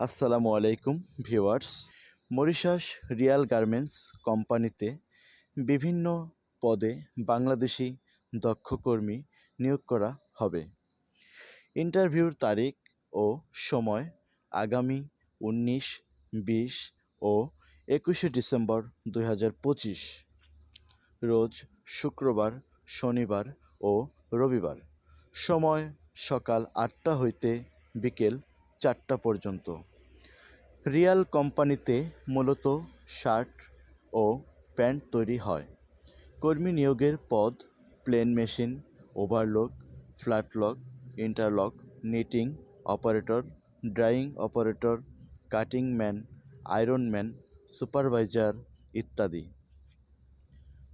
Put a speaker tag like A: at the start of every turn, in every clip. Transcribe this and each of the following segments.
A: আসসালামু আলাইকুম viewers. Mauritius Real garments কোম্পানিতে বিভিন্ন পদে বাংলাদেশি দক্ষ কর্মী নিয়োগ করা হবে। ইন্টারভিউর তারিখ ও সময় আগামী উনিশ, বিশ ও একুশে ডিসেম্বর দুই হাজার পঁচিশ। রোজ শুক্রবার, শনিবার ও রবিবার। সময় সকাল আটটা হইতে বিকেল চারটা পর্যন্ত। রিয়াল কোম্পানিতে মূলত শার্ট ও প্যান্ট তৈরি হয়। কর্মী নিয়োগের পদ, plain machine, overlock, flatlock, interlock, knitting operator, drying operator, cutting man, iron man, supervisor ইত্যাদি।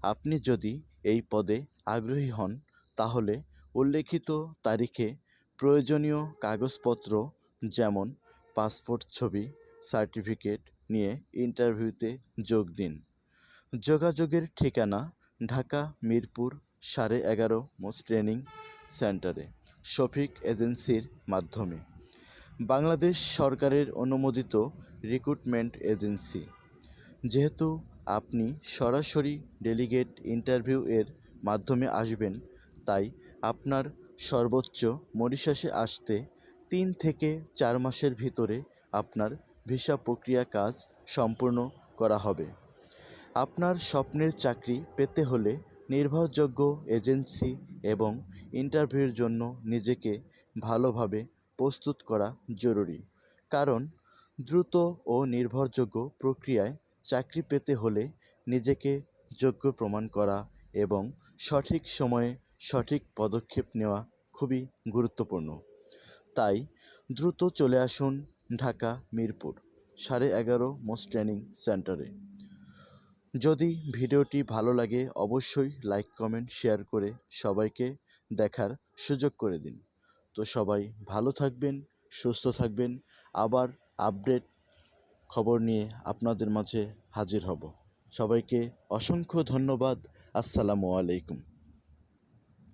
A: আপনি যদি এই পদে আগ্রহী হন, তাহলে উল্লেখিত তারিখে প্রয়োজনীয় কাগজপত্র যেমন, পাসপোর্ট ছবি, সার্টিফিকেট নিয়ে ইন্টারভিউতে যোগ দিন। যোগাযোগের ঠিকানা, ঢাকা, মিরপুর, সাড়ে এগারো মোস্ট ট্রেনিং সেন্টারে, শফিক এজেন্সির মাধ্যমে। বাংলাদেশ সরকারের অনুমোদিত রিক্রুটমেন্ট এজেন্সি। যেহেতু আপনি সরাসরি ডেলিগেট ইন্টারভিউ এর মাধ্যমে আসবেন, তাই আপনার সর্বোচ্চ মরিশাসে আসতে তিন থেকে চার মাসের ভিতরে আপনার ভিসা প্রক্রিয়া কাজ সম্পূর্ণ করা হবে। আপনার স্বপ্নের চাকরি পেতে হলে নির্ভরযোগ্য এজেন্সি এবং ইন্টারভিউর জন্য নিজেকে ভালোভাবে প্রস্তুত করা জরুরি। কারণ দ্রুত ও নির্ভরযোগ্য প্রক্রিয়ায় চাকরি পেতে হলে নিজেকে যোগ্য প্রমাণ করা এবং সঠিক সময়ে সঠিক পদক্ষেপ নেওয়া খুবই গুরুত্বপূর্ণ। তাই দ্রুত চলে আসুন ঢাকা, মিরপুর, সাড়ে এগারো মোস্ট ট্রেনিং সেন্টারে। যদি ভিডিওটি ভালো লাগে, অবশ্যই লাইক, কমেন্ট, শেয়ার করে সবাইকে দেখার সুযোগ করে দিন। তো সবাই ভালো থাকবেন, সুস্থ থাকবেন। আবার আপডেট খবর নিয়ে আপনাদের মাঝে হাজির হব। সবাইকে অসংখ্য ধন্যবাদ। আসসালামু আলাইকুম।